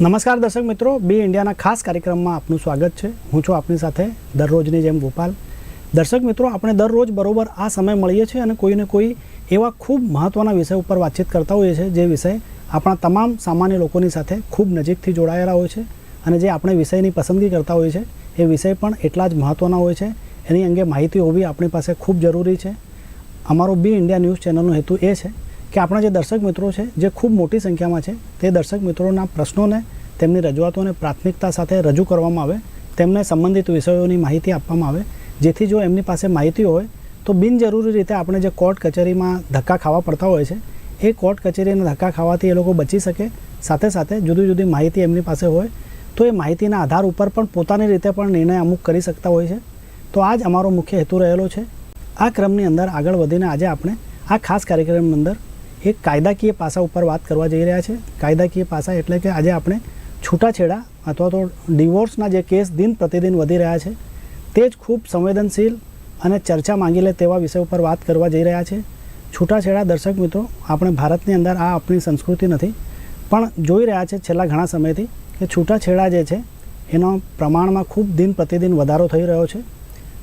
નમસ્કાર દર્શક મિત્રો, બી ઇન્ડિયાના ખાસ કાર્યક્રમમાં આપનું સ્વાગત છે. હું છું આપની સાથે દરરોજની જેમ ગોપાલ. દર્શક મિત્રો, આપણે દરરોજ બરોબર આ સમય મળીએ છીએ અને કોઈને કોઈ એવા ખૂબ મહત્ત્વના વિષય ઉપર વાતચીત કરતા હોઈએ છીએ, જે વિષય આપણા તમામ સામાન્ય લોકોની સાથે ખૂબ નજીકથી જોડાયેલા હોય છે અને જે આપણે વિષયની પસંદગી કરતા હોઈએ છીએ. એ વિષય પણ એટલા જ મહત્ત્વના હોય છે. એની અંગે માહિતી હોવી આપણી પાસે ખૂબ જરૂરી છે. અમારો બી ઇન્ડિયા ન્યૂઝ ચેનલનો હેતુ એ છે કે આપણા જે દર્શક મિત્રો છે, જે ખૂબ મોટી સંખ્યામાં છે, તે દર્શક મિત્રોના પ્રશ્નોને, તેમની રજૂઆતોને પ્રાથમિકતા સાથે રજૂ કરવામાં આવે, તેમને સંબંધિત વિષયોની માહિતી આપવામાં આવે, જેથી જો એમની પાસે માહિતી હોય, તો બિનજરૂરી રીતે આપણે જે કોર્ટ કચેરીમાં ધક્કા ખાવા પડતા હોય છે, એ કોર્ટ કચેરીના ધક્કા ખાવાથી એ લોકો બચી શકે, સાથે સાથે જુદી જુદી માહિતી એમની પાસે હોય, તો એ માહિતીના આધાર ઉપર પણ પોતાની રીતે પણ નિર્ણય અમુક કરી શકતા હોય છે. તો આ જ અમારો મુખ્ય હેતુ રહેલો છે. આ ક્રમની અંદર આગળ વધીને આજે આપણે આ ખાસ કાર્યક્રમની અંદર એક કાયદાકીય પાસા ઉપર વાત કરવા જઈ રહ્યા છે. કાયદાકીય પાસા એટલે કે આજે આપણે છૂટાછેડા અથવા તો ડિવોર્સના જે કેસ દિન પ્રતિદિન વધી રહ્યા છે, તે જ ખૂબ સંવેદનશીલ અને ચર્ચા માંગી લે તેવા વિષય ઉપર વાત કરવા જઈ રહ્યા છે. છૂટાછેડા દર્શક મિત્રો, આપણે ભારતની અંદર આ આપણી સંસ્કૃતિ નથી, પણ જોઈ રહ્યા છે છેલ્લા ઘણા સમયથી કે છૂટાછેડા જે છે, એનો પ્રમાણમાં ખૂબ દિન પ્રતિદિન વધારો થઈ રહ્યો છે.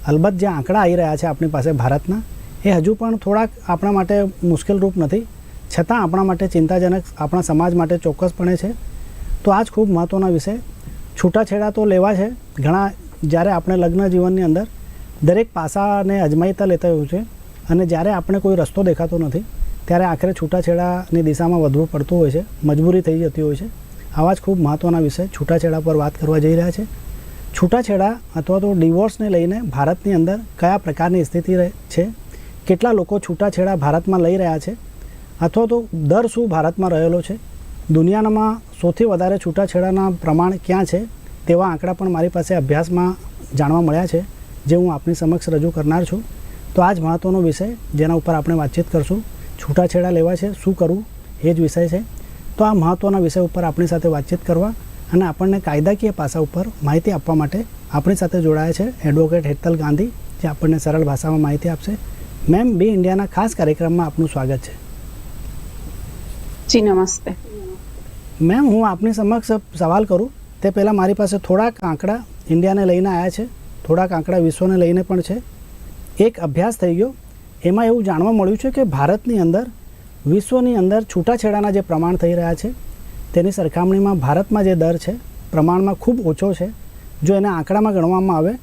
અલબત્ત જે આંકડા આવી રહ્યા છે આપણી પાસે ભારતના, એ હજુ પણ થોડાક આપણા માટે મુશ્કેલરૂપ નથી. છતાં આપણા માટે ચિંતાજનક, આપણા સમાજ માટે ચોક્કસપણે છે. તો આ જ ખૂબ મહત્ત્વના વિષય. છૂટાછેડા તો લેવા છે. ઘણા, જ્યારે આપણે લગ્ન જીવનની અંદર દરેક પાસાને અજમાયતા લેતા હોય છે અને જ્યારે આપણે કોઈ રસ્તો દેખાતો નથી, ત્યારે આખરે છૂટાછેડાની દિશામાં વધવું પડતું હોય છે, મજબૂરી થઈ જતી હોય છે. આવા જ ખૂબ મહત્ત્વના વિષય છૂટાછેડા પર વાત કરવા જઈ રહ્યા છે. છૂટાછેડા અથવા તો ડિવોર્સને લઈને ભારતની અંદર કયા પ્રકારની સ્થિતિ છે? કેટલા લોકો છૂટાછેડા ભારતમાં લઈ રહ્યા છે? અથવા તો દર શું ભારતમાં રહેલો છે? દુનિયામાં સૌથી વધારે છૂટાછેડાના પ્રમાણ ક્યાં છે? તેવા આંકડા પણ મારી પાસે અભ્યાસમાં જાણવા મળ્યા છે, જે હું આપની સમક્ષ રજૂ કરનાર છું. તો આ જ મહત્ત્વનો વિષય, જેના ઉપર આપણે વાતચીત કરશું. છૂટાછેડા લેવા છે, શું કરવું? એ જ વિષય છે. તો આ મહત્ત્વના વિષય ઉપર આપણી સાથે વાતચીત કરવા અને આપણને કાયદાકીય પાસા ઉપર માહિતી આપવા માટે આપણી સાથે જોડાયા છે એડવોકેટ હેતલ ગાંધી, જે આપણને સરળ ભાષામાં માહિતી આપશે. મેમ, બી ઇન્ડિયાના ખાસ કાર્યક્રમમાં આપનું સ્વાગત છે. જી, નમસ્તે. મેમ, હું આપની સમક્ષ સવાલ કરું. તે પહેલાં મારી પાસે થોડાક આંકડા ઇન્ડિયાને લઈને આવ્યા છે. થોડાક આંકડા વિશ્વને લઈને પણ છે. એક અભ્યાસ થઈ ગયો. એમાં એવું જાણવા મળ્યું છે કે ભારતની અંદર, વિશ્વની અંદર છૂટાછેડાના જે પ્રમાણ થઈ રહ્યા છે, તેની સરખામણીમાં ભારતમાં જે દર છે, પ્રમાણમાં ખૂબ ઓછો છે. જો એને આંકડામાં ગણવામાં આવે,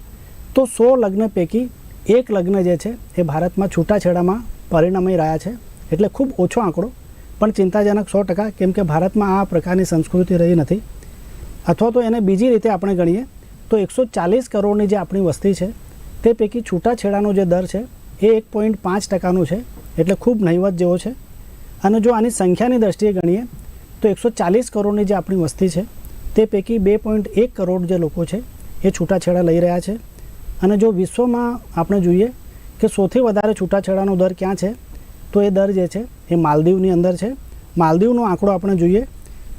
તો સો લગ્ન પૈકી એક લગ્ન જે છે, એ ભારતમાં છૂટાછેડામાં પરિણમી રહ્યા છે. એટલે ખૂબ ઓછો આંકડો. પણ ચિંતાજનક સો ટકા, કેમ કે ભારતમાં આ પ્રકારની સંસ્કૃતિ રહી નથી. અથવા તો એને બીજી રીતે આપણે ગણીએ, તો એકસો ચાલીસ કરોડની જે આપણી વસ્તી છે, તે પૈકી છૂટાછેડાનો જે દર છે, એ એક પોઈન્ટ પાંચ ટકાનું છે, એટલે ખૂબ નહીવત જેવો છે. અને જો આની સંખ્યાની દ્રષ્ટિએ ગણીએ, તો એકસો ચાલીસ કરોડની જે આપણી વસ્તી છે, તે પૈકી બે પોઈન્ટ એક કરોડ જે લોકો છે, એ છૂટાછેડા લઈ રહ્યા છે. અને જો વિશ્વમાં આપણે જોઈએ કે સૌથી વધારે છૂટાછેડાનો દર ક્યાં છે, તો એ દર જે છે એ માલદીવની અંદર છે. માલદીવનો આંકડો આપણે જોઈએ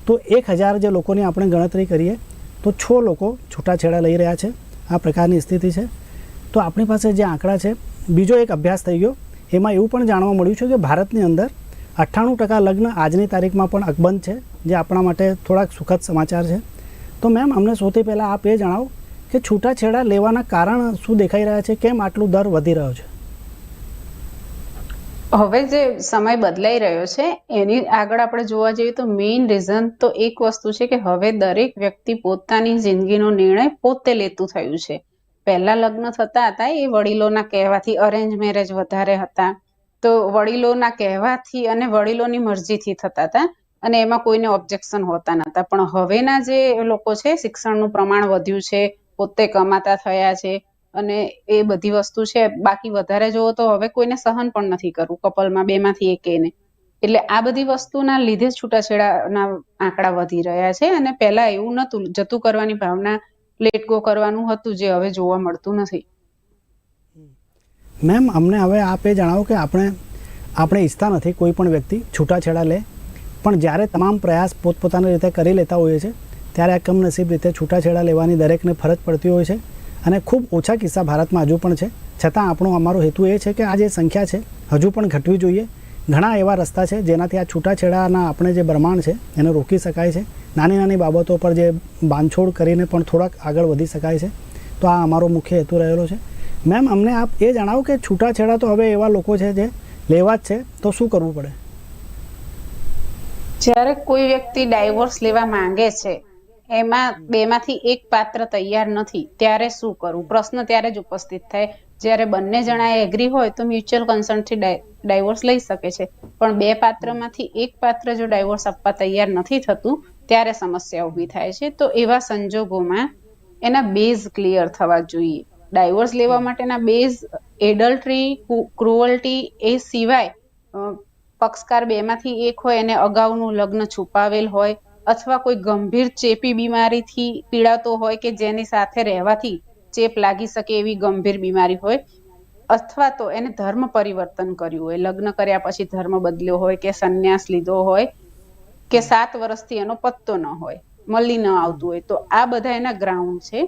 તો એક હજાર જે લોકોની આપણે ગણતરી કરીએ તો છ લોકો છૂટાછેડા લઈ રહ્યા છે. આ પ્રકારની સ્થિતિ છે. તો આપણી પાસે જે આંકડા છે, બીજો એક અભ્યાસ થઈ ગયો. એમાં એવું પણ જાણવા મળ્યું છે કે ભારતની અંદર અઠ્ઠાણું ટકા લગ્ન આજની તારીખમાં પણ અકબંધ છે, જે આપણા માટે થોડાક સુખદ સમાચાર છે. તો મેમ, અમને સૌથી પહેલાં આપ એ જણાવો કે છૂટાછેડા લેવાના કારણ શું દેખાઈ રહ્યા છે? કેમ આટલું દર વધી રહ્યો છે? હવે જે સમય બદલાઈ રહ્યો છે, એની આગળ આપણે જોવા જઈએ તો મેઇન રીઝન તો એક વસ્તુ છે કે હવે દરેક વ્યક્તિ પોતાની જિંદગીનો નિર્ણય પોતે લેતું થયું છે. પહેલા લગ્ન થતા હતા એ વડીલોના કહેવાથી અરેન્જ મેરેજ વધારે હતા. તો વડીલોના કહેવાથી અને વડીલોની મરજીથી થતા હતા અને એમાં કોઈને ઓબ્જેક્શન હોતા નતા પણ હવેના જે લોકો છે, શિક્ષણનું પ્રમાણ વધ્યું છે, પોતે કમાતા થયા છે અને એ બધી વસ્તુ છે. બાકી વધારે જોવો તો હવે કોઈને સહન પણ નથી કરવું, કપલમાં બેમાંથી એકેને એટલે આ બધી વસ્તુના લીધે જ છૂટાછેડાના આંકડા વધી રહ્યા છે અને પહેલા એવું નતું જતું કરવાની ભાવના લેટ ગો કરવાનું હતું જે હવે જોવા મળતું નથી. મેમ, અમને હવે આપ એ જણાવો કે આપણે આપણે ઈચ્છતા નથી કોઈ પણ વ્યક્તિ છૂટાછેડા લે. પણ જ્યારે તમામ પ્રયાસ પોતપોતાની રીતે કરી લેતા હોઈએ છે ત્યારે આ કમનસીબ રીતે છૂટાછેડા લેવાની દરેકને ફરજ પડતી હોય છે. અને ખૂબ ઓછા કિસ્સા ભારતમાં હજુ પણ છે. છતાં આપણો અમારો હેતુ એ છે કે આ જે સંખ્યા છે, હજુ પણ ઘટવી જોઈએ. ઘણા એવા રસ્તા છે જેનાથી આ છૂટાછેડાના આપણે જે બ્રહ્માંડ છે, એને રોકી શકાય છે. નાની નાની બાબતો પર જે બાંધછોડ કરીને પણ થોડાક આગળ વધી શકાય છે. તો આ અમારો મુખ્ય હેતુ રહેલો છે. મેમ, અમને આપ એ જણાવો કે છૂટાછેડા તો હવે એવા લોકો છે જે લેવા જ છે, તો શું કરવું પડે? જ્યારે કોઈ વ્યક્તિ ડાયવોર્સ લેવા માંગે છે એમાં બેમાંથી એક પાત્ર તૈયાર નથી. ત્યારે શું કરવું પ્રશ્ન ત્યારે જ ઉપસ્થિત થાય. જ્યારે બંને જણા એગ્રી હોય તો મ્યુચ્યુઅલ કન્સર્નથી ડાયવોર્સ લઈ શકે છે. પણ બે પાત્રમાંથી એક પાત્ર જો ડાયવોર્સ આપવા તૈયાર નથી થતું, ત્યારે સમસ્યા ઊભી થાય છે. તો એવા સંજોગોમાં એના બેઝ ક્લિયર થવા જોઈએ. ડાયવોર્સ લેવા માટેના બેઝ એડલ્ટરી ક્રુઅલ્ટી એ સિવાય પક્ષકાર બેમાંથી એક હોય એને અગાઉનું લગ્ન છુપાવેલ હોય અથવા કોઈ ગંભીર ચેપી બીમારીથી પીડાતો હોય કે જેની સાથે રહેવાથી ચેપ લાગી શકે એવી ગંભીર બીમારી હોય, અથવા તો એને ધર્મ પરિવર્તન કર્યું હોય, લગ્ન કર્યા પછી ધર્મ બદલ્યો હોય કે સંન્યાસ લીધો હોય કે સાત વર્ષથી એનો પત્તો ન હોય મળી ન આવતું હોય, તો આ બધા એના ગ્રાઉન્ડ છે.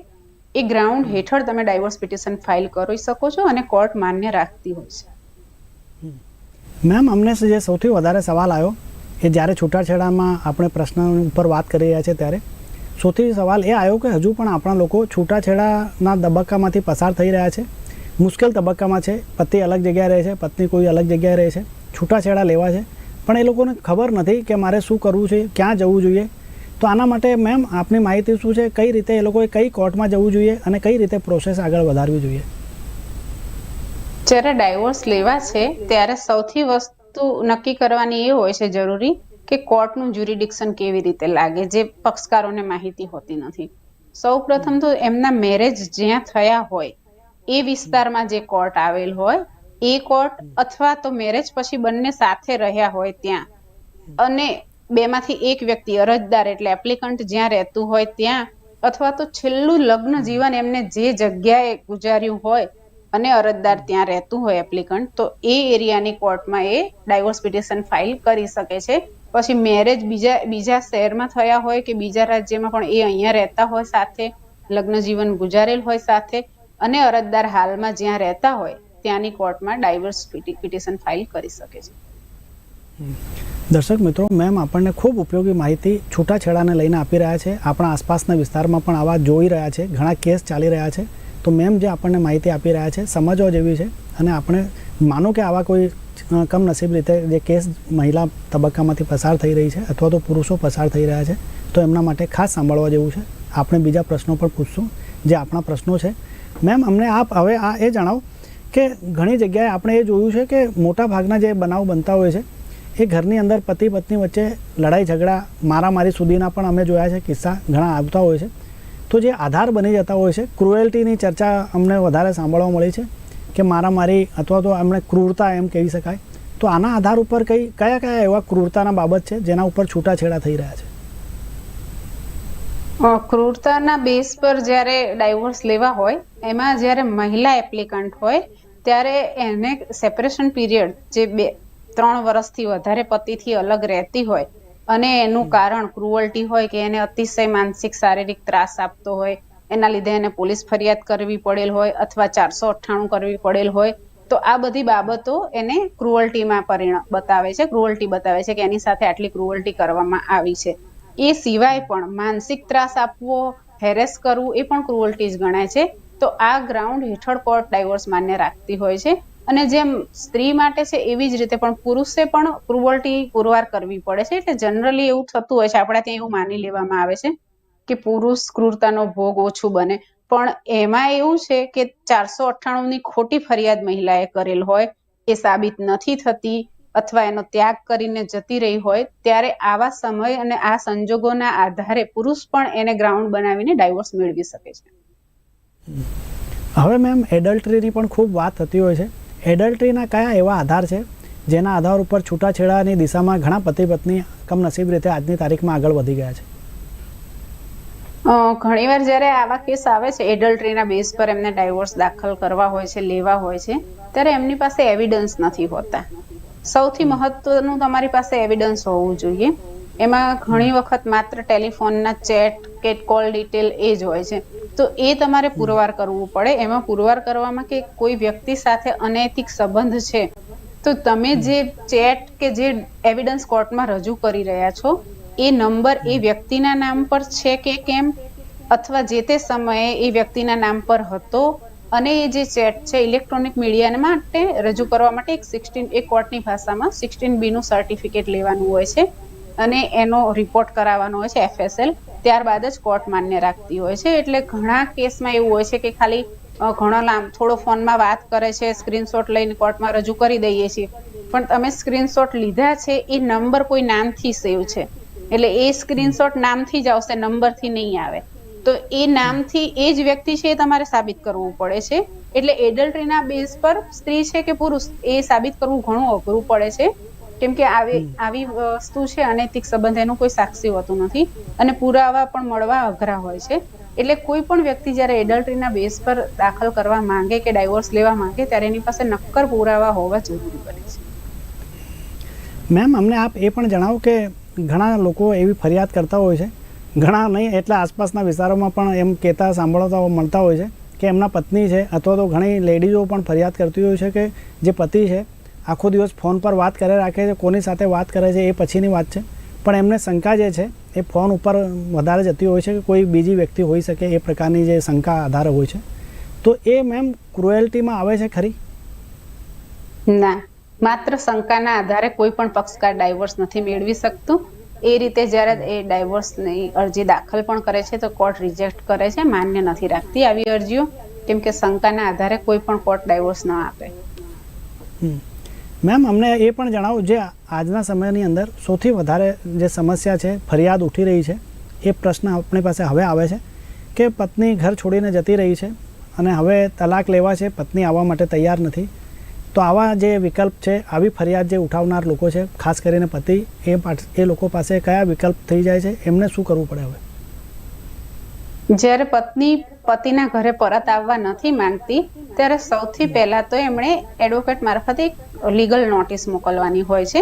એ ગ્રાઉન્ડ હેઠળ તમે ડાયવોર્સ પિટિશન ફાઇલ કરી શકો છો અને કોર્ટ માન્ય રાખતી હોય છે. મેમ અમને જે સૌથી વધારે સવાલ આવ્યો એ જ્યારે છૂટાછેડામાં આપણે પ્રશ્ન ઉપર વાત કરી રહ્યા છે ત્યારે સૌથી સવાલ એ આવ્યો કે હજુ પણ આપણા લોકો છૂટાછેડાના તબક્કામાંથી પસાર થઈ રહ્યા છે. મુશ્કેલ તબક્કામાં છે. પતિ અલગ જગ્યાએ રહે છે. પત્ની કોઈ અલગ જગ્યાએ રહે છે. છૂટાછેડા લેવા છે. પણ એ લોકોને ખબર નથી કે મારે શું કરવું છે, ક્યાં જવું જોઈએ. તો આના માટે મેમ આપની માહિતી શું છે? કઈ રીતે એ લોકોએ કઈ કોર્ટમાં જવું જોઈએ અને કઈ રીતે પ્રોસેસ આગળ વધારવી જોઈએ? જ્યારે ડાયવોર્સ લેવા છે, ત્યારે સૌથી વસ્તુ નક્કી કરવાની એ હોય છે જરૂરી કે કોર્ટનું જ્યુરિડિક્શન કેવી રીતે લાગે, જે પક્ષકારોને માહિતી હોતી નથી. સૌ પ્રથમ તો એમના મેરેજ જ્યાં થયા હોય, એ વિસ્તારમાં જે કોર્ટ આવેલ હોય, એ કોર્ટ અથવા તો મેરેજ પછી બંને સાથે રહ્યા હોય ત્યાં. અને બેમાંથી એક વ્યક્તિ અરજદાર એટલે એપ્લિકન્ટ જ્યાં રહેતું હોય ત્યાં, અથવા તો છેલ્લું લગ્ન જીવન એમને જે જગ્યાએ ગુજાર્યું હોય અને અરજદાર ત્યાં રહેતું હોય એપ્લિકન્ટ તો એ એરિયાની કોર્ટમાં એ ડાયવોર્સ પિટિશન ફાઇલ કરી શકે છે. પછી મેરેજ બીજા બીજા શહેરમાં થયા હોય કે બીજા રાજ્યમાં પણ એ અહીંયા રહેતા હોય સાથે, લગ્ન જીવન ગુજારેલ હોય સાથે, અને અરજદાર હાલમાં જ્યાં રહેતા હોય, ત્યાંની કોર્ટમાં ડાયવોર્સ પિટિશન ફાઇલ કરી શકે છે. દર્શક મિત્રો મેમ આપણને ખૂબ ઉપયોગી માહિતી છૂટાછેડાને લઈને આપી રહ્યા છે. આપણા આસપાસના વિસ્તારમાં પણ આવા જોઈ રહ્યા છે. ઘણા કેસ ચાલી રહ્યા છે. તો મેમ જે આપણને માહિતી આપી રહ્યા છે, સમજવા જેવી છે અને આપણે માનો કે આવા કોઈ કમનસીબ રીતે જે કેસ મહિલા તબક્કામાંથી પસાર થઈ રહી છે અથવા તો પુરુષો પસાર થઈ રહ્યા છે, તો એમના માટે ખાસ સાંભળવા જેવું છે. આપણે બીજા પ્રશ્નો પણ પૂછશું, જે આપણા પ્રશ્નો છે. મેમ, અમને આપ હવે આ એ જણાવો કે ઘણી જગ્યાએ આપણે એ જોયું છે કે મોટા ભાગના જે બનાવ બનતા હોય છે, એ ઘરની અંદર પતિ પત્ની વચ્ચે લડાઈ ઝઘડા મારામારી સુધીના પણ અમે જોયા છે, કિસ્સા ઘણા આવતા હોય છે. તો જે આધાર બની જતા હોય છે, ક્રુએલ્ટીની ચર્ચા અમને વધારે સાંભળવા મળી છે કે મારામારી અથવા તો એમણે ક્રૂરતા એમ કહી શકાય. તો આના આધાર ઉપર કઈ, કયા કયા એવા ક્રૂરતાના બાબત છે જેના ઉપર છૂટાછેડા થઈ રહ્યા છે? ક્રૂરતાના બેસ પર જ્યારે ડાયવોર્સ લેવા હોય, એમાં જ્યારે મહિલા એપ્લિકન્ટ હોય, ત્યારે એને સેપરેશન પીરિયડ જે બે, ત્રણ વર્ષથી વધારે પતિથી અલગ રહેતી હોય અને એનું કારણ ક્રુઅલ્ટી હોય કે એને અતિશય માનસિક શારીરિક ત્રાસ આપતો હોય, એના લીધે એને પોલીસ ફરિયાદ કરવી પડેલ હોય અથવા ચારસો અઠ્ઠાણું કરવી પડેલ હોય, તો આ બધી બાબતો એને ક્રુઅલ્ટીમાં પરિણ, બતાવે છે ક્રુઅલ્ટી બતાવે છે કે એની સાથે આટલી ક્રુઅલ્ટી કરવામાં આવી છે. એ સિવાય પણ માનસિક ત્રાસ આપવો, હેરેસ કરવું એ પણ ક્રુઅલ્ટી જ ગણાય છે. તો આ ગ્રાઉન્ડ હેઠળ કોર્ટ ડાયવોર્સ માન્ય રાખતી હોય છે. અને જેમ સ્ત્રી માટે છે એવી જ રીતે પણ પુરુષે પણ ક્રુવલ્ટી પુરવાર કરવી પડે છે. એટલે જનરલી એવું થતું હોય છે. આપણા ત્યાં એવું માની લેવામાં આવે છે કે પુરુષ ક્રૂરતાનો ભોગ ઓછું બને. પણ એમાં એવું છે કે ચારસો અઠ્ઠાણું ની ખોટી ફરિયાદ મહિલાએ કરેલ હોય, એ સાબિત નથી થતી અથવા એનો ત્યાગ કરીને જતી રહી હોય, ત્યારે આવા સમય અને આ સંજોગોના આધારે પુરુષ પણ એને ગ્રાઉન્ડ બનાવીને ડાયવોર્સ મેળવી શકે છે. હવે મેમ એડલ્ટરીની પણ ખૂબ વાત થતી હોય છે. એડલ્ટરીના કયા એવા આધાર છે? જેના આધાર ઉપર છૂટાછેડાની દિશામાં ઘણા પતિ પત્ની કમનસીબ રીતે આજની તારીખમાં આગળ વધી ગયા છે? ઘણીવાર જ્યારે આવા કેસ આવે છે, એડલ્ટ્રીના બેઝ પર એમને ડાયવોર્સ દાખલ કરવા હોય છે, લેવા હોય છે, ત્યારે એમની પાસે એવિડન્સ નથી હોતા. સૌથી મહત્વનું તમારી પાસે એવિડન્સ હોવું જોઈએ. એમાં ઘણી વખત માત્ર ટેલિફોનના ચેટ કે કોલ ડિટેલ એ જ હોય છે. તો એ તમારે પુરવાર કરવું પડે. એમાં પુરવાર કરવામાં કે કોઈ વ્યક્તિ સાથે અનૈતિક સંબંધ છે? તો તમે જે ચેટ કે જે એવિડન્સ કોર્ટમાં રજૂ કરી રહ્યા છો એ નંબર એ વ્યક્તિના નામ પર છે કે કેમ? અથવા જે તે સમયે એ વ્યક્તિના નામ પર હતો? અને એ જે ચેટ છે ઇલેક્ટ્રોનિક મીડિયા માટે રજૂ કરવા માટે એક સિક્સટીન એ કોર્ટની ભાષામાં સિક્સટીન બીનું સર્ટિફિકેટ લેવાનું હોય છે. અને એનો રિપોર્ટ કરાવવાનો હોય છે એફએસએલ ત્યારબાદ જ કોર્ટ માન્ય રાખતી હોય છે. એટલે ઘણા કેસમાં એવું હોય છે કે ખાલી ઘણો લાંબ, થોડો ફોનમાં વાત કરે છે સ્ક્રીનશોટ લઈને કોર્ટમાં રજૂ કરી દઈએ છીએ. પણ તમે સ્ક્રીનશોટ લીધા છે, એ નંબર કોઈ નામથી સેવ છે. એટલે એ સ્ક્રીનશોટ નામથી જ આવશે નંબરથી નહીં આવે. તો એ નામથી એ જ વ્યક્તિ છે એ તમારે સાબિત કરવું પડે છે. એટલે એડલ્ટરીના બેઝ પર સ્ત્રી છે કે પુરુષ, એ સાબિત કરવું ઘણું અઘરું પડે છે. કેમ કે આવી આવી વસ્તુ છે અનૈતિક સંબંધ એનું કોઈ સાક્ષી હોતું નથી. અને પુરાવા પણ મળવા અઘરા હોય છે. એટલે કોઈ પણ વ્યક્તિ જ્યારે એડલ્ટરીના બેઝ પર દાખલ કરવા માંગે કે ડાયવોર્સ લેવા માંગે ત્યારે એની પાસે નક્કર પુરાવા હોવા જરૂરી બને છે. મેમ અમને આપ એ પણ જણાવો કે ઘણા લોકો એવી ફરિયાદ કરતા હોય છે. ઘણા નહીં એટલા આસપાસના વિસ્તારોમાં પણ એમ કહેતા સાંભળતા મળતા હોય છે કે એમના પત્ની છે અથવા તો ઘણી લેડીઝો પણ ફરિયાદ કરતી હોય છે કે જે પતિ છે આખો દિવસ ફોન પર વાત કરે રાખે છે કોની સાથે વાત કરે છે એ પછીની વાત છે. પણ એમને શંકા જે છે એ ફોન ઉપર વધારે જતી હોય છે કે કોઈ બીજી વ્યક્તિ હોઈ શકે એ પ્રકારની જે શંકા આધારે હોય છે. તો એ મેમ ક્રુએલ્ટીમાં આવે છે ખરી? ના માત્ર શંકાના આધારે કોઈ પણ પક્ષકાર ડાયવર્સ નથી મેળવી શકતું. એ રીતે જ્યારે એ ડાયવર્સની અરજી દાખલ પણ કરે છે તો કોર્ટ રિજેક્ટ કરે છે માન્ય નથી રાખતી આવી અરજીઓ. કેમ કે શંકાના આધારે કોઈ પણ કોર્ટ ડાયવર્સ ન આપે. હમ. મેમ, અમને એ પણ જણાવો, જે આજના સમયની અંદર સૌથી વધારે જે સમસ્યા છે, ફરિયાદ ઉઠી રહી છે, એ પ્રશ્ન આપણી પાસે હવે આવે છે કે પત્ની ઘર છોડીને જતી રહી છે અને હવે તલાક લેવા છે, પત્ની આવવા માટે તૈયાર નથી. તો આવા જે વિકલ્પ છે, આવી ફરિયાદ જે ઉઠાવનાર લોકો છે, ખાસ કરીને પતિ, એ એ લોકો પાસે કયા વિકલ્પ થઈ જાય છે, એમને શું કરવું પડે હવે? જ્યારે પત્ની પતિના ઘરે પરત આવવા નથી માંગતી, ત્યારે સૌથી પહેલા તો એમણે એડવોકેટ મારફતે લીગલ નોટિસ મોકલવાની હોય છે.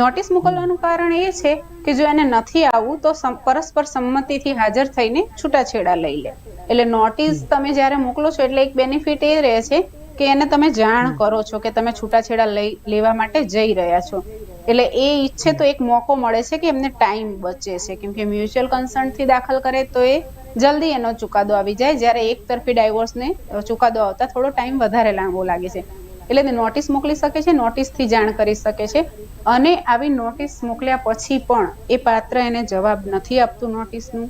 નોટિસ મોકલવાનું કારણ એ છે કે જો એને નથી આવવું તો પરસ્પર સંમતિથી હાજર થઈને છૂટાછેડા લઈ લે. એટલે નોટિસ તમે જ્યારે મોકલો છો, એટલે એક બેનિફિટ એ રહે છે કે એને તમે જાણ કરો છો કે તમે છૂટાછેડા લઈ, લેવા માટે જઈ રહ્યા છો. એટલે એ ઈચ્છે તો એક મોકો મળે છે કે એમને ટાઈમ બચે છે. કેમ કે મ્યુચ્યુઅલ કન્સર્નથી દાખલ કરે તો એ જલ્દી એનો ચુકાદો આવી જાય. જ્યારે એક તરફી ડાયવોર્સને ચુકાદો આવતા થોડો ટાઈમ વધારે લાંબો લાગે છે. એટલે તે નોટિસ મોકલી શકે છે, નોટિસથી જાણ કરી શકે છે. અને આવી નોટિસ મોકલ્યા પછી પણ એ પાત્ર એને જવાબ નથી આપતું નોટિસનું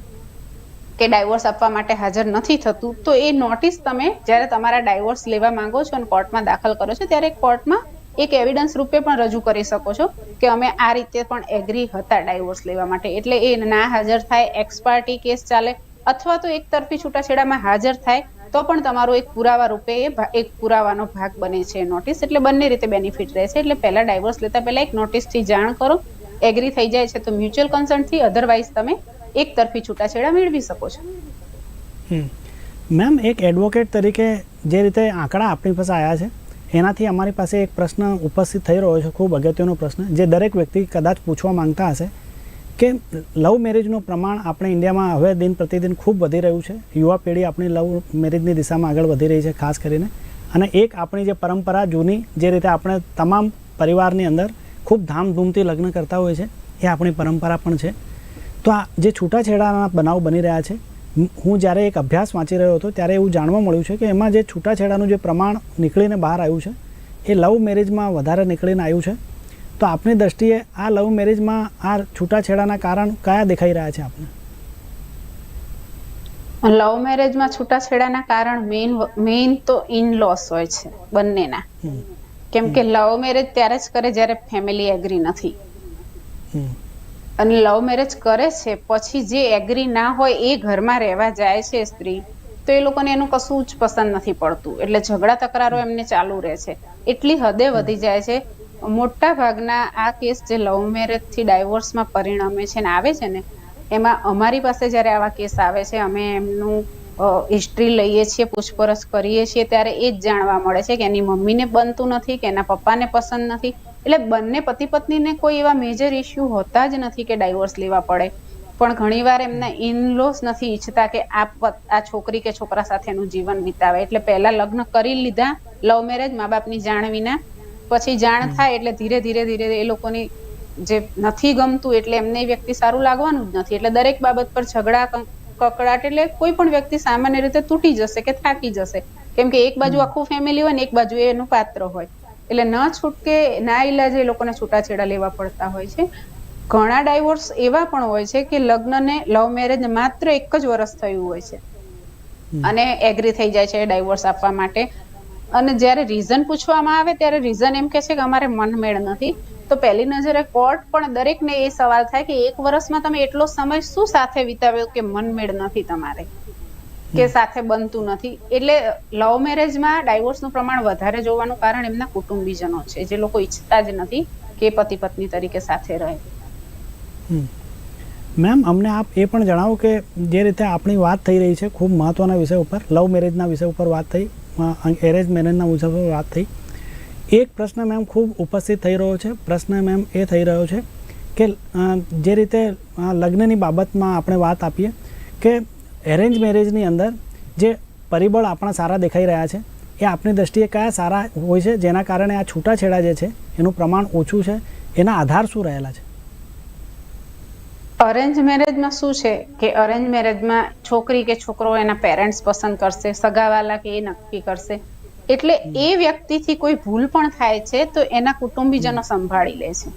કે ડાયવોર્સ આપવા માટે હાજર નથી થતું. તો એ નોટિસ તમે જ્યારે તમારા ડાયવોર્સ લેવા માંગો છો અને કોર્ટમાં દાખલ કરો છો, ત્યારે કોર્ટમાં એક એવિડન્સ રૂપે પણ રજૂ કરી શકો છો કે અમે આ રીતે પણ એગ્રી હતા ડાયવોર્સ લેવા માટે. એટલે એ ના હાજર થાય એક્સપાર્ટી કેસ ચાલે અથવા તો એક તરફી છૂટાછેડામાં હાજર થાય, તો પણ તમારો એક પુરાવા રૂપે એક પુરાવાનો ભાગ બને છે નોટિસ એટલે બંને રીતે બેનિફિટ રહે છે એટલે પહેલા ડાયવોર્સ લેતા પહેલા એક નોટિસથી જાણ કરો. એગ્રી થઈ જાય છે તો મ્યુચ્યુઅલ કન્સર્નથી અધરવાઇઝ તમે એક તરફી છૂટાછેડા મેળવી શકો છો. મેમ, એક એડવોકેટ તરીકે જે રીતે આંકડા આપણી પાસે આવ્યા છે, એનાથી અમારી પાસે એક પ્રશ્ન ઉપસ્થિત થઈ રહ્યો છે, ખૂબ અગત્યનો પ્રશ્ન, જે દરેક વ્યક્તિ કદાચ પૂછવા માંગતા હશે. કે લવ મેરેજનું પ્રમાણ આપણે ઇન્ડિયામાં હવે દિન પ્રતિદિન ખૂબ વધી રહ્યું છે. યુવા પેઢી આપણી લવ મેરેજની દિશામાં આગળ વધી રહી છે, ખાસ કરીને. અને એક આપણી જે પરંપરા જૂની, જે રીતે આપણે તમામ પરિવારની અંદર ખૂબ ધામધૂમથી લગ્ન કરતા હોય છે, એ આપણી પરંપરા પણ છે. તો આ જે છૂટાછેડાના બનાવ બની રહ્યા છે, હું- જ્યારે એક અભ્યાસ વાંચી રહ્યો હતો, ત્યારે એવું જાણવા મળ્યું છે કે એમાં જે છૂટાછેડાનું જે પ્રમાણ નીકળીને બહાર આવ્યું છે, એ લવ મેરેજમાં વધારે નીકળીને આવ્યું છે. તો આપની દ્રષ્ટિએ આ લવ મેરેજમાં આ છૂટાછેડાના કારણ કયા દેખાઈ રહ્યા છે આપને? લવ મેરેજમાં છૂટાછેડાના કારણ મેઇન મેઇન તો ઇન લોસ હોય છે બંનેના. કેમ કે લવ મેરેજ ત્યારે જ કરે જ્યારે ફેમિલી એગ્રી નથી. અને લવ મેરેજ કરે છે પછી જે એગ્રી ના હોય એ ઘરમાં રહેવા જાય છે સ્ત્રી તો એ લોકોને એનું કશું જ પસંદ નથી પડતું. એટલે ઝઘડા તકરારો એમને ચાલુ રહે છે. એટલી હદે વધી જાય છે મોટા ભાગના આ કેસ જે લવ મેરેજથી ડાયવોર્સમાં પરિણમે છે ને આવે છે ને, એમાં અમારી પાસે જ્યારે આવા કેસ આવે છે, અમે એમનું હિસ્ટ્રી લઈએ છીએ, પૂછપરછ કરીએ છીએ, ત્યારે એ જ જાણવા મળે છે કે એની મમ્મીને બનતું નથી, કે એના પપ્પાને પસંદ નથી. એટલે બંને પતિ પત્નીને કોઈ એવા મેજર ઇસ્યુ હોતા જ નથી કે ડાયવોર્સ લેવા પડે. પણ ઘણીવાર એમના ઇનલોસ નથી ઈચ્છતા કે આ આ છોકરી કે છોકરા સાથેનું જીવન વિતાવે. એટલે પહેલા લગ્ન કરી લીધા, લવ મેરેજ મા બાપની જાણ વિના. પછી જાણ થાય એટલે ધીરે ધીરે ધીરે એ લોકોની જે નથી ગમતું એટલે એમને વ્યક્તિ સારું લાગવાનું જ નથી. એટલે દરેક બાબત પર ઝઘડા કકડાટ એટલે કોઈ પણ વ્યક્તિ સામાન્ય રીતે તૂટી જશે કે થાકી જશે. કેમ કે એક બાજુ આખું ફેમિલી હોય ને એક બાજુ એનું પાત્ર હોય. એટલે ન છૂટકે ના ઇલાજે એ લોકોને છૂટાછેડા લેવા પડતા હોય છે. ઘણા ડાયવોર્સ એવા પણ હોય છે કે લગ્નને લવ મેરેજ માત્ર એક જ વર્ષ થયું હોય છે. અને એગ્રી થઈ જાય છે ડાયવોર્સ આપવા માટે. અને જ્યારે રીઝન પૂછવામાં આવે ત્યારે રીઝન એમ કે છે કે અમારે મનમેળ નથી. તો પહેલી નજરે કોર્ટ પણ દરેકને એ સવાલ થાય કે એક વર્ષમાં તમે એટલો સમય શું સાથે વિતાવ્યો કે મનમેળ નથી તમારે? કે સાથે બનતું નથી? એટલે લવ મેરેજમાં ડાયવોર્સનું પ્રમાણ વધારે જોવાનું કારણ એમના કુટુંબીજનો છે જે લોકો ઈચ્છતા જ નથી કે પતિ પત્ની તરીકે સાથે રહે. હમ. મેમ અમને આપ એ પણ જણાવો કે જે રીતે આપણી વાત થઈ રહી છે ખૂબ મહત્વના વિષય ઉપર લવ મેરેજના વિષય ઉપર વાત થઈ. એરેન્જ મેરેજના મુજબ વાત થઈ. એક પ્રશ્ન મેમ ખૂબ ઉપસ્થિત થઈ રહ્યો છે. પ્રશ્ન મેમ એ થઈ રહ્યો છે કે જે રીતે લગ્નની બાબતમાં આપણે વાત આપીએ કે એરેન્જ મેરેજની અંદર જે પરિબળ આપણા સારા દેખાઈ રહ્યા છે, એ આપણી દ્રષ્ટિએ કયા સારા હોય છે? જેના કારણે આ છૂટાછેડા જે છે, એનું પ્રમાણ ઓછું છે, એના આધાર શું રહેલા છે? અરેન્જ મેરેજમાં શું છે? કે અરેન્જ મેરેજમાં છોકરી કે છોકરો એના પેરેન્ટ્સ પસંદ કરશે સગાવાલા કે એ નક્કી કરશે. એટલે એ વ્યક્તિથી કોઈ ભૂલ પણ થાય છે તો એના કુટુંબીજનો સંભાળી લે છે.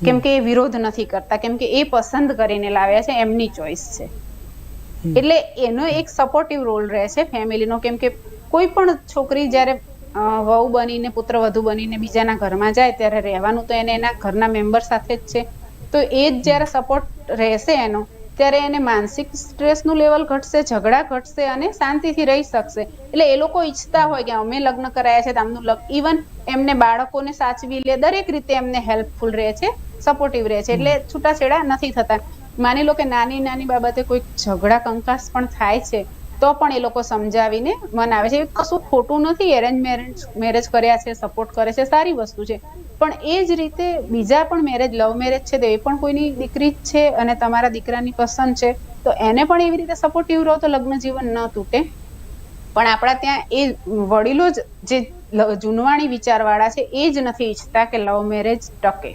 કેમ કે એ વિરોધ નથી કરતા કેમ કે એ પસંદ કરીને લાવ્યા છે એમની ચોઈસ છે. એટલે એનો એક સપોર્ટિવ રોલ રહે છે ફેમિલીનો કેમ કે કોઈ પણ છોકરી જ્યારે વહુ બનીને પુત્ર વધુ બનીને બીજાના ઘરમાં જાય ત્યારે રહેવાનું તો એને એના ઘરના મેમ્બર સાથે જ છે. તો એ જ જ્યારે સપોર્ટ રહેશે એનો, ત્યારે એને માનસિક સ્ટ્રેસનું લેવલ ઘટશે, ઝઘડા ઘટશે અને શાંતિથી રહી શકશે. એટલે એ લોકો ઈચ્છતા હોય કે અમે લગ્ન કરાયા છે આમનું લગ્ન ઇવન એમને બાળકોને સાચવી લે, દરેક રીતે એમને હેલ્પફુલ રહે છે સપોર્ટિવ રહે છે. એટલે છૂટાછેડા નથી થતા. માની લો કે નાની નાની બાબતે કોઈ ઝઘડા, કંકાસ પણ થાય છે તો પણ એ લોકો સમજાવીને મનાવે છે. કશું ખોટું નથી એરેન્જ મેરેજ મેરેજ કર્યા છે સપોર્ટ કરે છે, સારી વસ્તુ છે. પણ એ જ રીતે બીજા પણ મેરેજ લવ મેરેજ છે, તો એ પણ કોઈની દીકરી જ છે અને તમારા દીકરાની પસંદ છે, તો એને પણ એવી રીતે સપોર્ટિવ રહો તો લગ્ન જીવન ન તૂટે. પણ આપણા ત્યાં એ વડીલો જ, જે જૂનવાણી વિચારવાળા છે, એ જ નથી ઈચ્છતા કે લવ મેરેજ ટકે.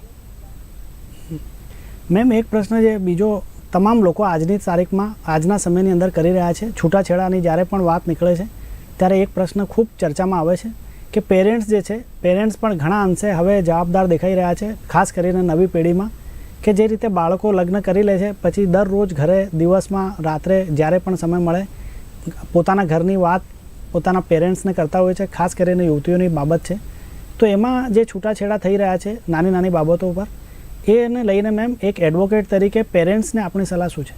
મેમ એક પ્રશ્ન છે, બીજો તમામ લોકો આજની તારીખમાં, આજના સમયની અંદર કરી રહ્યા છે. છૂટાછેડાની જ્યારે પણ વાત નીકળે છે, ત્યારે એક પ્રશ્ન ખૂબ ચર્ચામાં આવે છે કે પેરેન્ટ્સ જે છે, પેરેન્ટ્સ પણ ઘણા અંશે હવે જવાબદાર દેખાઈ રહ્યા છે, ખાસ કરીને નવી પેઢીમાં, કે જે રીતે બાળકો લગ્ન કરી લે છે, પછી દરરોજ ઘરે દિવસમાં રાત્રે જ્યારે પણ સમય મળે, પોતાના ઘરની વાત પોતાના પેરેન્ટ્સને કરતા હોય છે, ખાસ કરીને યુવતીઓની બાબત છે. તો એમાં જે છૂટાછેડા થઈ રહ્યા છે નાની નાની બાબતો ઉપર એને લઈને મેમ એક એડવોકેટ તરીકે પેરેન્ટ્સને આપણી સલાહ શું છે?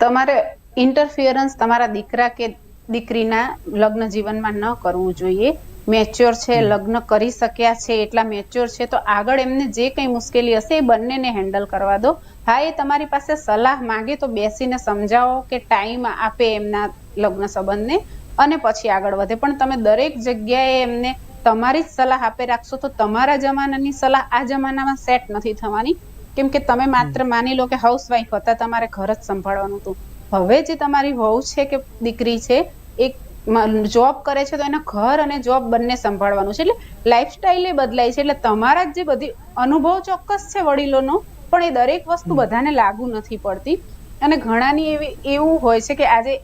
તમારે ઇન્ટરફિયરન્સ તમારા દીકરા કે દીકરીના લગ્ન જીવનમાં ન કરવું જોઈએ. મેચ્યોર છે લગ્ન કરી શક્યા છે એટલા મેચ્યોર છે તો આગળ એમને જે કંઈ મુશ્કેલી હશે એ બંનેને હેન્ડલ કરવા દો. હા એ તમારી પાસે સલાહ માંગે તો બેસીને સમજાવો કે ટાઈમ આપે એમના લગ્ન સંબંધને અને પછી આગળ વધે. પણ તમે દરેક જગ્યાએ એમને તમારી જ સલાહ આપે રાખશો તો તમારા જમાનાની સલાહ આ જમાનામાં સેટ નથી થવાની. કેમ કે તમે માત્ર માની લો કે હાઉસવાઈફ હતા તમારે ઘર જ સંભાળવાનું હતું. હવે જે તમારી વહુ છે કે દીકરી છે એક જોબ કરે છે તો એના ઘર અને જોબ બંને સંભાળવાનું છે. એટલે લાઈફસ્ટાઈલ એ બદલાય છે. એટલે તમારા જ જે બધી અનુભવ ચોક્કસ છે વડીલોનો પણ એ દરેક વસ્તુ બધાને લાગુ નથી પડતી. અને ઘણાની એવી એવું હોય છે કે આજે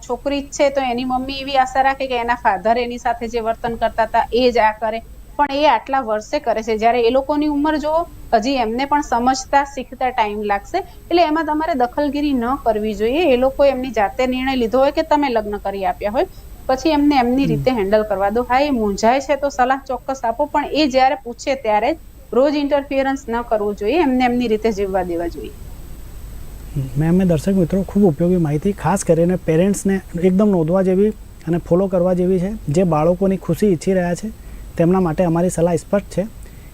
છોકરી જ છે તો એની મમ્મી એવી આશા રાખે કે એના ફાધર એની સાથે જે વર્તન કરતા હતા એ જ આ કરે. પણ એ આટલા વર્ષે કરે છે. જ્યારે એ લોકોની ઉંમર જુઓ હજી એમને પણ સમજતા શીખતા ટાઈમ લાગશે. એટલે એમાં તમારે દખલગીરી ન કરવી જોઈએ. એ લોકો એમની જાતે નિર્ણય લીધો હોય કે તમે લગ્ન કરી આપ્યા હોય. પછી એમને એમની રીતે હેન્ડલ કરવા દો. હા એ મૂંઝાય છે તો સલાહ ચોક્કસ આપો પણ એ જ્યારે પૂછે ત્યારે રોજ ઇન્ટરફિયરન્સ ન કરવું જોઈએ. એમને એમની રીતે જીવવા દેવા જોઈએ. મેં અમે દર્શક મિત્રો ખૂબ ઉપયોગી માહિતી ખાસ કરીને પેરેન્ટ્સને એકદમ નોંધવા જેવી અને ફોલો કરવા જેવી છે. જે બાળકોની ખુશી ઈચ્છી રહ્યા છે, તેમના માટે અમારી સલાહ સ્પષ્ટ છે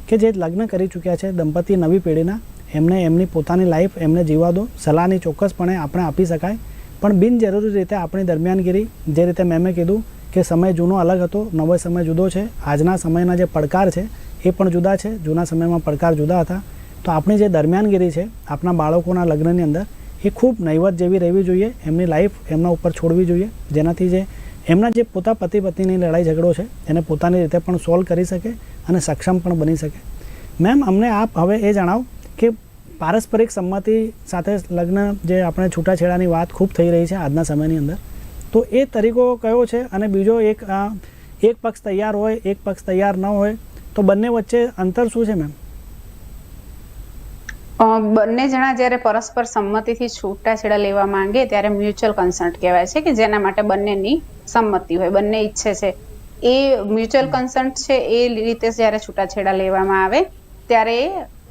કે જે લગ્ન કરી ચૂક્યા છે દંપતી નવી પેઢીના, એમને એમની પોતાની લાઈફ એમને જીવવા દો સલાહની ચોક્કસપણે આપણે આપી શકાય. પણ બિનજરૂરી રીતે આપણી દરમિયાનગીરી, જે રીતે મેમે કીધું કે સમય જૂનો અલગ હતો, નવો સમય જુદો છે, આજના સમયના જે પડકાર છે, એ પણ જુદા છે. જૂના સમયમાં પડકાર જુદા હતા. તો આપણી જે દરમિયાનગીરી છે, આપણા બાળકોના લગ્નની અંદર એ ખૂબ નહીવત જેવી રહેવી જોઈએ, એમની લાઈફ એમના ઉપર છોડવી જોઈએ. જેનાથી જે એમના જે પોતા પતિ પત્નીની લડાઈ ઝઘડો છે, એને પોતાની રીતે પણ સોલ્વ કરી શકે અને સક્ષમ પણ બની શકે. મેમ અમને આપ હવે એ જણાવો કે પારસ્પરિક સંમતિ સાથે લગ્ન જે આપણે છૂટાછેડાની વાત ખૂબ થઈ રહી છે આજના સમયની અંદર. તો એ તરીકો કયો છે અને બીજો એક એક પક્ષ તૈયાર હોય, એક પક્ષ તૈયાર ન હોય, તો બંને વચ્ચે અંતર શું છે મેમ બંને જણા જ્યારે પરસ્પર સંમતિથી છૂટાછેડા લેવા માંગે ત્યારે મ્યુચ્યુઅલ કન્સન્ટ કહેવાય છે કે જેના માટે બંનેની સંમતિ હોય, બંને ઈચ્છે છે. એ મ્યુચ્યુઅલ કન્સન્ટ છે એ રીતે જ્યારે છૂટાછેડા લેવામાં આવે ત્યારે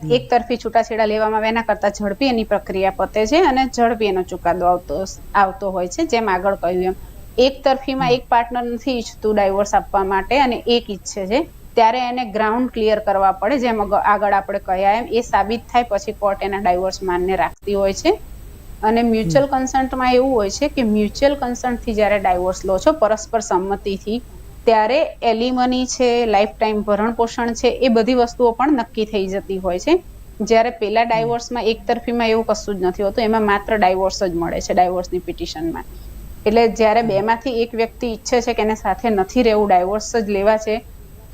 એક તરફી છૂટાછેડા લેવામાં આવે એના કરતાં ઝડપી એની પ્રક્રિયા પતે છે અને ઝડપી એનો ચુકાદો આવતો આવતો હોય છે, જેમ આગળ કહ્યું એમ. એક તરફીમાં એક પાર્ટનર નથી ઈચ્છતું ડાયવોર્સ આપવા માટે અને એક ઈચ્છે છે. ત્યારે એને ગ્રાઉન્ડ ક્લિયર કરવા પડે જેમ આગળ આપણે કહ્યા એમ એ સાબિત થાય પછી કોર્ટ એના ડાયવોર્સ માનને રાખતી હોય છે. અને મ્યુચ્યુઅલ કન્સન્ટમાં એવું હોય છે કે મ્યુચ્યુઅલ કન્સન્ટથી જ્યારે ડાયવોર્સ લો છો પરસ્પર સંમતિથી ત્યારે એલિમની છે લાઈફ ટાઈમ ભરણ પોષણ છે એ બધી વસ્તુઓ પણ નક્કી થઈ જતી હોય છે. જ્યારે પેલા ડાયવોર્સમાં એક તરફીમાં એવું કશું જ નથી હોતું એમાં માત્ર ડાયવોર્સ જ મળે છે ડાયવોર્સની પિટિશનમાં એટલે જ્યારે બેમાંથી એક વ્યક્તિ ઈચ્છે છે કે એને સાથે નથી રહેવું ડાયવોર્સ જ લેવા છે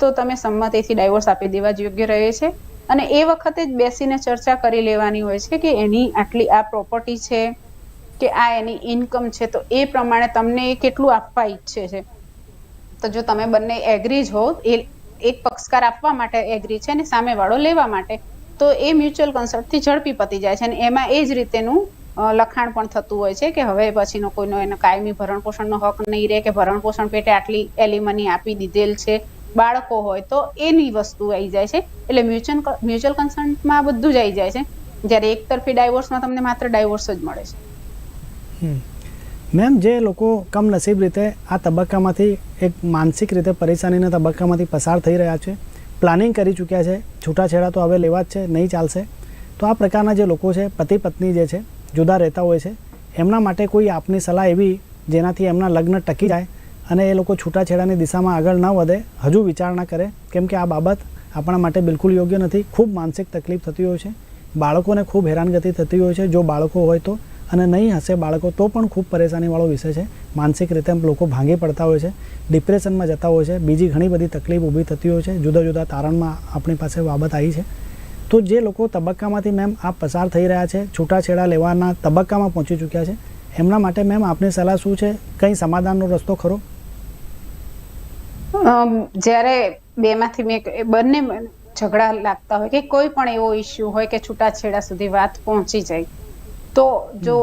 તો તમે સંમતિથી ડાયવોર્સ આપી દેવા યોગ્ય રહે છે. અને એ વખતે જ બેસીને ચર્ચા કરી લેવાની હોય છે કે એની આટલી આ પ્રોપર્ટી છે, કે આ એની ઇન્કમ છે, તો એ પ્રમાણે તમને એ કેટલું આપવા ઈચ્છે છે. તો જો તમે બંને એગ્રી જ હો એ એક પક્ષકાર આપવા માટે એગ્રી છે અને સામેવાળો લેવા માટે, તો એ મ્યુચ્યુઅલ કન્સર્ટથી ઝડપી પતી જાય છે અને એમાં એ જ રીતેનું લખાણ પણ થતું હોય છે કે હવે પછીનો કોઈનો એનો કાયમી ભરણ પોષણનો હક નહીં રહે, કે ભરણ પોષણ પેટે આટલી એલિમની આપી દીધેલ છે. બાળકો હોય તો એની વસ્તુ આવી જાય છે. એટલે મ્યુચ્યુઅલ મ્યુચ્યુઅલ કન્સન્ટમાં બધું જ આવી જાય છે. જ્યારે એક તરફી ડાયવોર્સમાં તમને માત્ર ડાયવોર્સ જ મળે છે. મેમ, જે લોકો કમનસીબ રીતે આ તબક્કામાંથી એક માનસિક રીતે પરેશાનીના તબક્કામાંથી પસાર થઈ રહ્યા છે, પ્લાનિંગ કરી ચૂક્યા છે, છૂટાછેડા તો હવે લેવા જ છે, નહીં ચાલશે, તો આ પ્રકારના જે લોકો છે પતિ પત્ની જે છે, જુદા રહેતા હોય છે, એમના માટે કોઈ આપની સલાહ એવી જેનાથી એમના લગ્ન ટકી જાય? અને એ લોકો છૂટાછેડાની દિશામાં આગળ ન વધે, હજુ વિચારણા કરે, કેમ કે આ બાબત આપણા માટે બિલકુલ યોગ્ય નથી. ખૂબ માનસિક તકલીફ થતી હોય છે. બાળકોને ખૂબ હેરાનગતિ થતી હોય છે. જો બાળકો હોય તો, અને નહીં હશે બાળકો, તો પણ ખૂબ પરેશાનીવાળો વિષય છે. માનસિક રીતે લોકો ભાંગી પડતા હોય છે. ડિપ્રેશનમાં જતા હોય છે. બીજી ઘણી બધી તકલીફ ઊભી થતી હોય છે. જુદા જુદા તારણમાં આપણી પાસે બાબત આવી છે. તો જે લોકો તબક્કામાંથી મેમ આ પસાર થઈ રહ્યા છે, છૂટાછેડા લેવાના તબક્કામાં પહોંચી ચૂક્યા છે, એમના માટે મેમ આપની સલાહ શું છે? કંઈ સમાધાનનો રસ્તો ખરો? જ્યારે બેમાંથી મેં બંને ઝઘડા લાગતા હોય કે કોઈ પણ એવો ઇસ્યુ હોય કે છૂટાછેડા સુધી વાત પહોંચી જાય, તો જો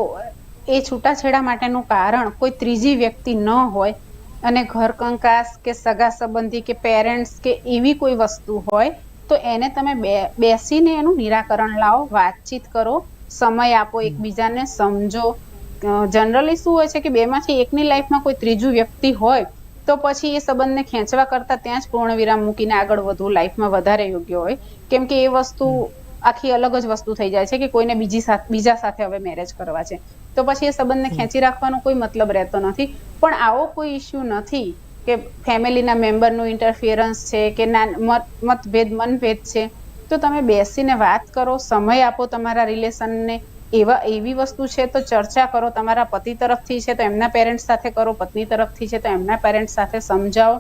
એ છૂટાછેડા માટેનું કારણ કોઈ ત્રીજી વ્યક્તિ ન હોય અને ઘર કંકાસ કે સગા સંબંધી કે પેરેન્ટ્સ કે એવી કોઈ વસ્તુ હોય, તો એને તમે બે- બેસીને એનું નિરાકરણ લાવો, વાતચીત કરો, સમય આપો એકબીજાને, સમજો. જનરલી શું હોય છે કે બેમાંથી એકની લાઈફમાં કોઈ ત્રીજું વ્યક્તિ હોય તો પછી એ સંબંધને ખેંચવા કરતા ત્યાં જ પૂર્ણ વિરામ મૂકીને આગળ વધવું લાઈફમાં વધારે યોગ્ય હોય. કેમ કે એ વસ્તુ આખી અલગ જ વસ્તુ થઈ જાય છે કે કોઈને બીજી સાથે બીજા સાથે હવે મેરેજ કરવા છે. તો પછી એ સંબંધને ખેંચી રાખવાનો કોઈ મતલબ રહેતો નથી. પણ આવો કોઈ ઇસ્યુ નથી કે ફેમિલીના મેમ્બરનું ઇન્ટરફિયરન્સ છે કે ના મત મતભેદ મનભેદ છે તો તમે બેસીને વાત કરો સમય આપો તમારા રિલેશનને એવા, એવી વસ્તુ છે, તો ચર્ચા કરો તમારા પતિ તરફથી છે, તો એમના પેરેન્ટ્સ સાથે કરો, પત્ની તરફથી છે, તો એમના પેરેન્ટ્સ સાથે સમજાવો.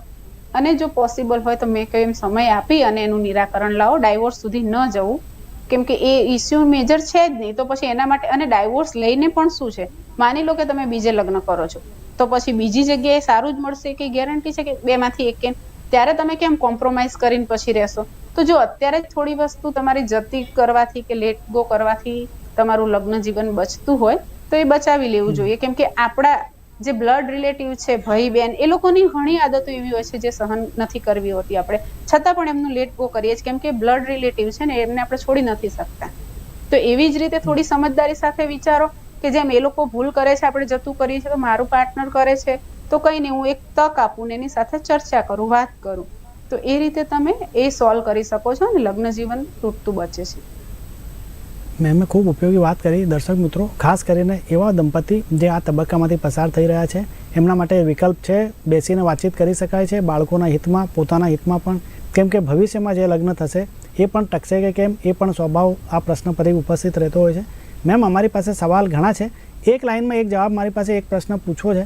અને જો પોસિબલ હોય તો મેં કહ્યું એમ સમય આપી અને એનું નિરાકરણ લાવો. ડાયવોર્સ સુધી ન જવું. કેમ કે એ ઇસ્યુ મેજર છે જ નહીં, તો પછી એના માટે, અને ડાયવોર્સ લઈને પણ શું છે? માની લો કે તમે બીજે લગ્ન કરો છો, તો પછી બીજી જગ્યાએ સારું જ મળશે કે ગેરંટી છે કે બેમાંથી એક કેમ? ત્યારે તમે કેમ કોમ્પ્રોમાઇઝ કરીને પછી રહેશો? તો જો અત્યારે જ થોડી વસ્તુ તમારી જતી કરવાથી કે લેટ ગો કરવાથી તમારું લગ્ન જીવન બચતું હોય તો એ બચાવી લેવું જોઈએ. કેમ કે આપણા જે બ્લડ રિલેટિવ છે ભાઈ બહેન એ લોકોની ઘણી આદતો એવી હોય છે જે સહન નથી કરવી હોતી આપણે. છતાં પણ એમનું લેટ ગો કરીએ છીએ. કેમ કે બ્લડ રિલેટિવ છે ને એમને આપણે છોડી નથી શકતા. તો એવી જ રીતે થોડી સમજદારી સાથે વિચારો કે જેમ એ લોકો ભૂલ કરે છે આપણે જતું કરીએ છીએ તો મારું પાર્ટનર કરે છે તો કઈ નહીં હું એક તક આપું ને એની સાથે ચર્ચા કરું વાત કરું. તો એ રીતે તમે એ સોલ્વ કરી શકો છો અને લગ્ન જીવન તૂટતું બચે છે. મેમે ખૂબ ઉપયોગી વાત કરી. દર્શક મિત્રો, ખાસ કરીને એવા દંપતી જે આ તબક્કામાંથી પસાર થઈ રહ્યા છે, એમના માટે વિકલ્પ છે, બેસીને વાતચીત કરી શકાય છે, બાળકોના હિતમાં, પોતાના હિતમાં પણ. કેમ કે ભવિષ્યમાં જે લગ્ન થશે, એ પણ ટકશે કે કેમ, એ પણ સ્વભાવ આ પ્રશ્ન પર ઉપસ્થિત રહેતો હોય છે. મેમ, અમારી પાસે સવાલ ઘણા છે. એક લાઇનમાં એક જવાબ મારી પાસે એક પ્રશ્ન પૂછવો છે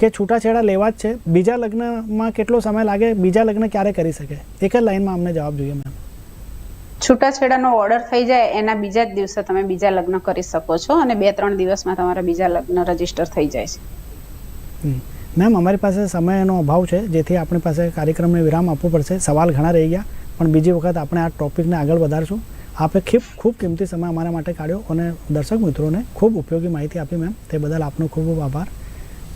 કે છૂટાછેડા લેવા જ છે. બીજા લગ્નમાં કેટલો સમય લાગે? બીજા લગ્ન ક્યારે કરી શકે? એક જ લાઈનમાં અમને જવાબ જોઈએ, મેમ. છૂટાછેડાનો ઓર્ડર થઈ જાય, એના બીજા જ દિવસે તમે બીજા લગ્ન કરી શકો છો અને બે ત્રણ દિવસમાં તમારા બીજા લગ્ન રજિસ્ટર થઈ જાય છે. મેમ, અમારી પાસે સમયનો અભાવ છે, જેથી આપણી પાસે કાર્યક્રમને વિરામ આપવો પડશે. સવાલ ઘણા રહી ગયા, પણ બીજી વખત આપણે આ ટોપિકને આગળ વધારશું. આપે ખૂબ ખૂબ કિંમતી સમય અમારા માટે કાઢ્યો અને દર્શક મિત્રોને ખૂબ ઉપયોગી માહિતી આપી, મેમ. તે બદલ આપનો ખૂબ ખૂબ આભાર.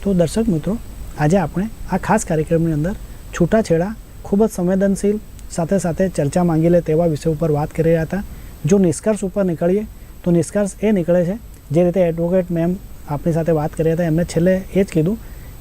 તો દર્શક મિત્રો, આજે આપણે આ ખાસ કાર્યક્રમની અંદર છૂટાછેડા, ખૂબ જ સંવેદનશીલ સાથે સાથે ચર્ચા માંગી લે તેવા વિષય ઉપર વાત કરી રહ્યા હતા. જો નિષ્કર્ષ ઉપર નીકળીએ, તો નિષ્કર્ષ એ નીકળે છે, જે રીતે એડવોકેટ મેમ આપણી સાથે વાત કરી હતા. એમને છેલ્લે એ જ કીધું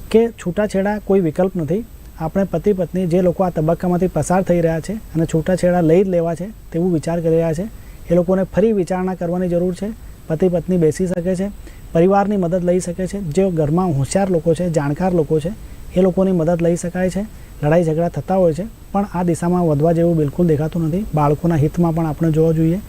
કે છૂટાછેડા કોઈ વિકલ્પ નથી. આપણે પતિ પત્ની જે લોકો આ તબક્કામાંથી પસાર થઈ રહ્યા છે અને છૂટાછેડા લઈ જ લેવા છે તેવું વિચાર કરી રહ્યા છે, એ લોકોને ફરી વિચારણા કરવાની જરૂર છે. પતિ પત્ની બેસી શકે છે, પરિવારની મદદ લઈ શકે છે. જે ઘરમાં હોશિયાર લોકો છે, જાણકાર લોકો છે, એ લોકોની મદદ લઈ શકાય છે. લડાઈ ઝઘડા થતા હોય છે, પણ આ દિશામાં વધવા જેવું બિલકુલ દેખાતું નથી. બાળકોના હિતમાં પણ આપણે જોવા જોઈએ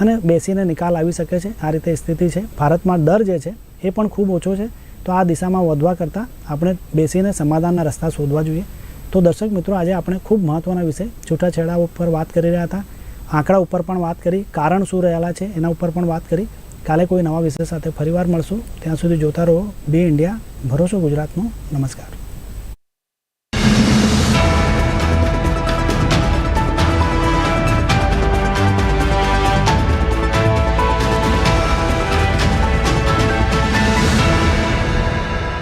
અને બેસીને નિકાલ આવી શકે છે. આ રીતે સ્થિતિ છે. ભારતમાં ડર જે છે, એ પણ ખૂબ ઓછો છે. તો આ દિશામાં વધવા કરતાં આપણે બેસીને સમાધાનના રસ્તા શોધવા જોઈએ. તો દર્શક મિત્રો, આજે આપણે ખૂબ મહત્ત્વના વિષય છૂટાછેડા ઉપર વાત કરી રહ્યા હતા. આંકડા ઉપર પણ વાત કરી. કારણ શું રહેલા છે, એના ઉપર પણ વાત કરી. કાલે કોઈ નવા વિષય સાથે ફરીવાર મળશું. ત્યાં સુધી જોતા રહો. બી ઇન્ડિયા, ભરોસો ગુજરાતનો. નમસ્કાર.